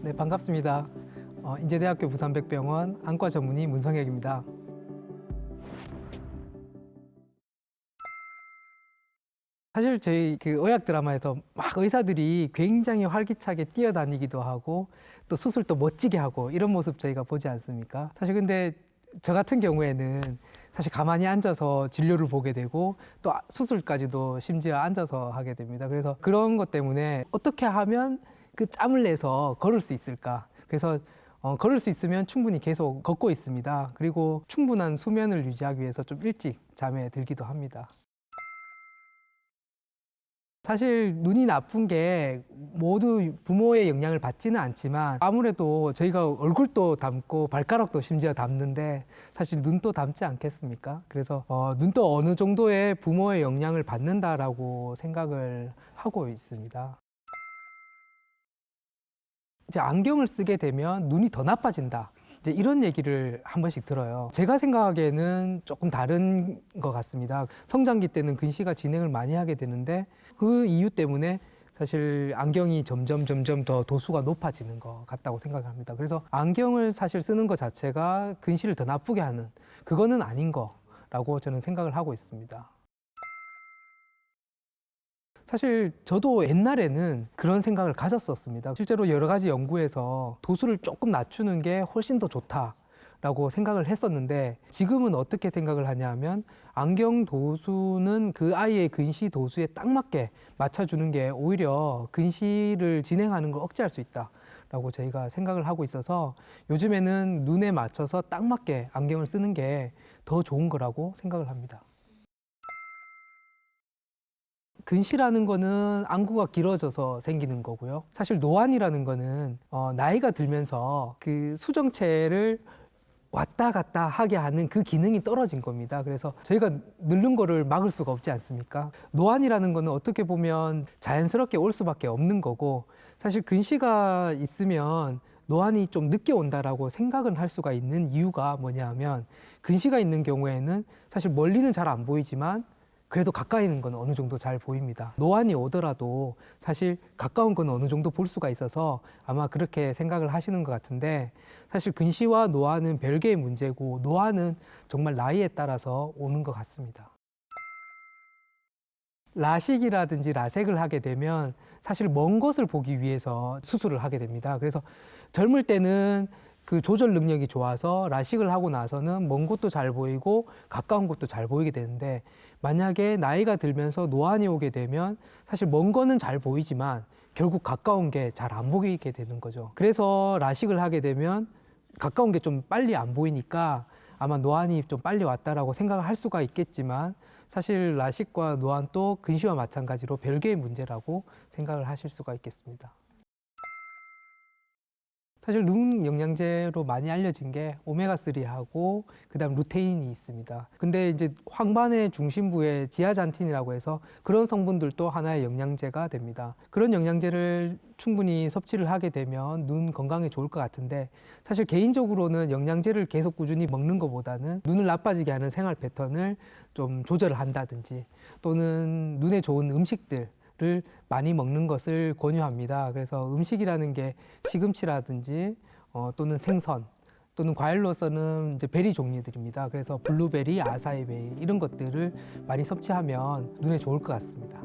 네, 반갑습니다. 어, 인제대학교 부산백병원 안과 전문의 문성혁입니다. 사실 저희 그 의학 드라마에서 막 의사들이 굉장히 활기차게 뛰어다니기도 하고 또 수술도 멋지게 하고 이런 모습 저희가 보지 않습니까? 사실 근데 저 같은 경우에는 사실 가만히 앉아서 진료를 보게 되고 또 아- 수술까지도 심지어 앉아서 하게 됩니다. 그래서 그런 것 때문에 어떻게 하면 그 짬을 내서 걸을 수 있을까? 그래서 어, 걸을 수 있으면 충분히 계속 걷고 있습니다. 그리고 충분한 수면을 유지하기 위해서 좀 일찍 잠에 들기도 합니다. 사실 눈이 나쁜 게 모두 부모의 영향을 받지는 않지만 아무래도 저희가 얼굴도 담고 발가락도 심지어 담는데 사실 눈도 담지 않겠습니까? 그래서 어, 눈도 어느 정도의 부모의 영향을 받는다라고 생각을 하고 있습니다. 이제 안경을 쓰게 되면 눈이 더 나빠진다. 이제 이런 얘기를 한 번씩 들어요. 제가 생각하기에는 조금 다른 것 같습니다. 성장기 때는 근시가 진행을 많이 하게 되는데 그 이유 때문에 사실 안경이 점점 점점 더 도수가 높아지는 것 같다고 생각합니다. 그래서 안경을 사실 쓰는 것 자체가 근시를 더 나쁘게 하는 그거는 아닌 거라고 저는 생각을 하고 있습니다. 사실 저도 옛날에는 그런 생각을 가졌었습니다. 실제로 여러 가지 연구에서 도수를 조금 낮추는 게 훨씬 더 좋다 라고 생각을 했었는데 지금은 어떻게 생각을 하냐면 안경 도수는 그 아이의 근시 도수에 딱 맞게 맞춰주는 게 오히려 근시를 진행하는 걸 억제할 수 있다. 라고 저희가 생각을 하고 있어서 요즘에는 눈에 맞춰서 딱 맞게 안경을 쓰는 게 더 좋은 거라고 생각을 합니다. 근시라는 거는 안구가 길어져서 생기는 거고요. 사실 노안이라는 거는 어, 나이가 들면서 그 수정체를 왔다 갔다 하게 하는 그 기능이 떨어진 겁니다. 그래서 저희가 늙는 거를 막을 수가 없지 않습니까? 노안이라는 거는 어떻게 보면 자연스럽게 올 수밖에 없는 거고 사실 근시가 있으면 노안이 좀 늦게 온다라고 생각은 할 수가 있는 이유가 뭐냐면 근시가 있는 경우에는 사실 멀리는 잘 안 보이지만 그래도 가까이 있는 건 어느 정도 잘 보입니다. 노안이 오더라도 사실 가까운 건 어느 정도 볼 수가 있어서 아마 그렇게 생각을 하시는 것 같은데 사실 근시와 노안은 별개의 문제고 노안은 정말 나이에 따라서 오는 것 같습니다. 라식이라든지 라섹을 하게 되면 사실 먼 것을 보기 위해서 수술을 하게 됩니다. 그래서 젊을 때는 그 조절 능력이 좋아서 라식을 하고 나서는 먼 곳도 잘 보이고 가까운 곳도 잘 보이게 되는데 만약에 나이가 들면서 노안이 오게 되면 사실 먼 거는 잘 보이지만 결국 가까운 게 잘 안 보이게 되는 거죠. 그래서 라식을 하게 되면 가까운 게 좀 빨리 안 보이니까 아마 노안이 좀 빨리 왔다라고 생각을 할 수가 있겠지만 사실 라식과 노안도 근시와 마찬가지로 별개의 문제라고 생각을 하실 수가 있겠습니다. 사실 눈 영양제로 많이 알려진 게 오메가3하고 그다음 루테인이 있습니다. 근데 이제 황반의 중심부에 지아잔틴이라고 해서 그런 성분들도 하나의 영양제가 됩니다. 그런 영양제를 충분히 섭취를 하게 되면 눈 건강에 좋을 것 같은데 사실 개인적으로는 영양제를 계속 꾸준히 먹는 것보다는 눈을 나빠지게 하는 생활 패턴을 좀 조절을 한다든지 또는 눈에 좋은 음식들 를 많이 먹는 것을 권유합니다. 그래서 음식이라는 게 시금치라든지 어, 또는 생선 또는 과일로서는 이제 베리 종류들입니다. 그래서 블루베리, 아사이베리 이런 것들을 많이 섭취하면 눈에 좋을 것 같습니다.